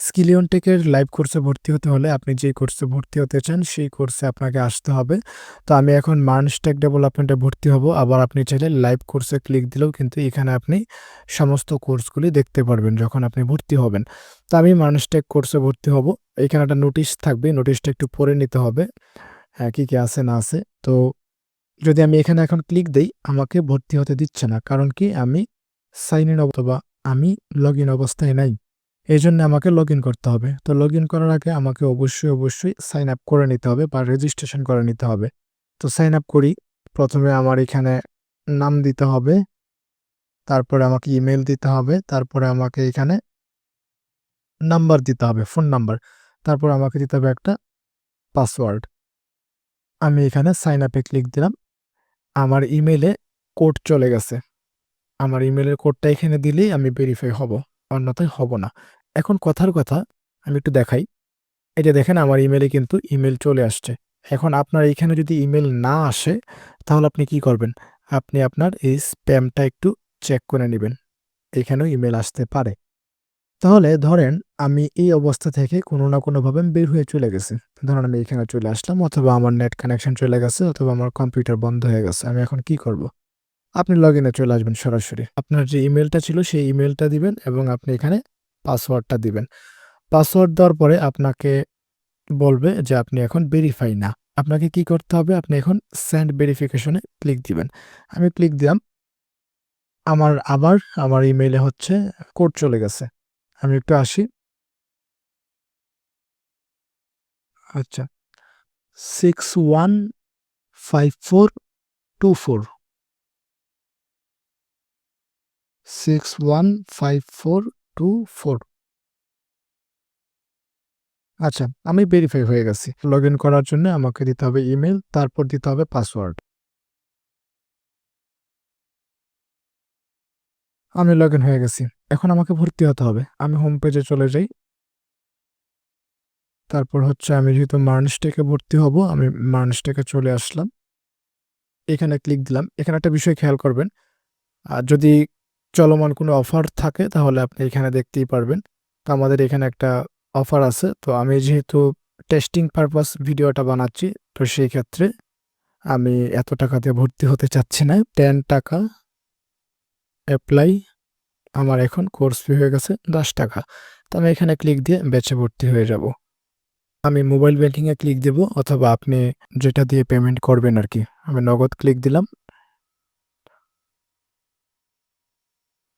স্কিলিয়ন টেকের live কোর্সে ভর্তি হতে হলে আপনি যে কোর্সে ভর্তি হতে চান, সেই কোর্সে আপনাকে আসতে হবে। তো আমি এখন মার্নস্টেক ডেভেলপমেন্টে ভর্তি হব। আবার আপনি চাইলে লাইভ কোর্সে ক্লিক দিলেও কিন্তু এখানে আপনি সমস্ত কোর্সগুলি দেখতে পারবেন যখন আপনি ভর্তি হবেন। তো আমি মার্নস্টেক কোর্সে ভর্তি হব। এখানে একটা নোটিশ থাকবে। নোটিশটা একটু পড়ে নিতে হবে। হ্যাঁ কী কী আছে, না আছে। তো যদি আমি এখানে এখন ক্লিক দেই, আমাকে ভর্তি হতে দিচ্ছে না। কারণ কি? আমি সাইন ইন অথবা আমি লগ ইন অবস্থায় নাই। এই জন্য আমাকে লগ ইন করতে হবে। তো লগ ইন করার আগে আমাকে অবশ্যই অবশ্যই সাইন আপ করে নিতে হবে বা রেজিস্ট্রেশন করে নিতে হবে। তো সাইন আপ করি। প্রথমে আমার এখানে নাম দিতে হবে। তারপরে আমাকে ইমেল দিতে হবে। তারপরে আমাকে এখানে নাম্বার দিতে হবে ফোন নাম্বার তারপর আমাকে দিতে হবে একটা পাসওয়ার্ড আমি এখানে সাইন আপে ক্লিক দিলাম। আমার ইমেলে কোড চলে গেছে। আমার ইমেলের কোডটা এখানে দিলেই আমি ভেরিফাই হব। অন্যথায় হব না। এখন কথার কথা আমি একটু দেখাই। এই যে দেখেন আমার ইমেলে কিন্তু ইমেল চলে আসছে। এখন আপনার এখানে যদি ইমেল না আসে, তাহলে আপনি কি করবেন? আপনি আপনার এই স্প্যামটা একটু চেক করে নেবেন। এখানেও ইমেল আসতে পারে। তাহলে ধরেন আমি এই অবস্থা থেকে কোনো না কোনোভাবে বের হয়ে চলে গেছি। ধরেন আমি এখানে চলে আসলাম অথবা আমার নেট কানেকশন চলে গেছে অথবা আমার কম্পিউটার বন্ধ হয়ে গেছে। আমি এখন কি করব? আপনি লগ ইনে চলে আসবেন সরাসরি। আপনার যে ইমেলটা ছিল সেই ইমেলটা দিবেন এবং আপনি এখানে পাসওয়ার্ডটা দিবেন। পাসওয়ার্ড দেওয়ার পরে আপনাকে বলবে যে, আপনি এখন ভেরিফাই না। আপনাকে কি করতে হবে? আপনি এখন সেন্ড ভেরিফিকেশনে ক্লিক দিবেন। আমি ক্লিক দিলাম। আমার আবার, আমার ইমেইলে হচ্ছে কোড চলে গেছে। আমি একটু আসি। আচ্ছা। Six one five four two four six one five four two four. আচ্ছা আমি ভেরিফাই হয়ে গেছি। লগ ইন করার জন্য আমাকে দিতে হবে ইমেল তারপর দিতে হবে পাসওয়ার্ড আমি লগ ইন হয়ে গেছি। এখন আমাকে ভর্তি হতে হবে। আমি হোম পেজে চলে যাই। তারপর হচ্ছে আমি যেহেতু মার্নস্টেকে ভর্তি হব, আমি মার্নস্টেকে চলে আসলাম। এখানে ক্লিক দিলাম। এখানে একটা বিষয় খেয়াল করবেন। আর যদি চলমান কোনো অফার থাকে, তাহলে আপনি এখানে দেখতেই পারবেন। তো আমাদের এখানে একটা অফার আছে। তো আমি যেহেতু টেস্টিং পারপাস ভিডিওটা বানাচ্ছি, তো সেই ক্ষেত্রে আমি এত টাকাতে ভর্তি হতে চাচ্ছি না। টেন টাকা অ্যাপ্লাই আমার এখন কোর্স ফি হয়ে গেছে দশ টাকা। তো আমি এখানে ক্লিক দিয়ে বেচে ভর্তি হয়ে যাব। আমি মোবাইল ব্যাংকিংয়ে ক্লিক দেব, অথবা আপনি যেটা দিয়ে পেমেন্ট করবেন আর কি। আমি নগদ ক্লিক দিলাম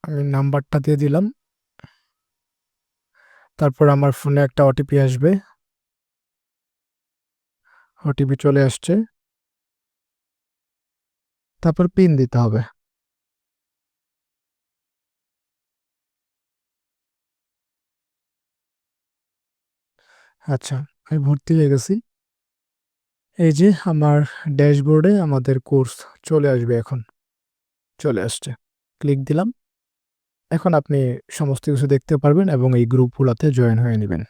আমি নাম্বারটা দিয়ে দিলাম। তারপর আমার ফোনে একটা ওটিপি আসবে। ওটিপি চলে আসছে। তারপর পিন দিতে হবে। আচ্ছা আমি ভর্তি হয়ে গেছি। এই যে আমার ড্যাশবোর্ডে আমাদের কোর্স চলে আসবে এখন। চলে আসছে। ক্লিক দিলাম। এখন আপনি সমস্ত কিছু দেখতে পারবেন এবং এই গ্রুপগুলোতে জয়েন হয়ে নেবেন।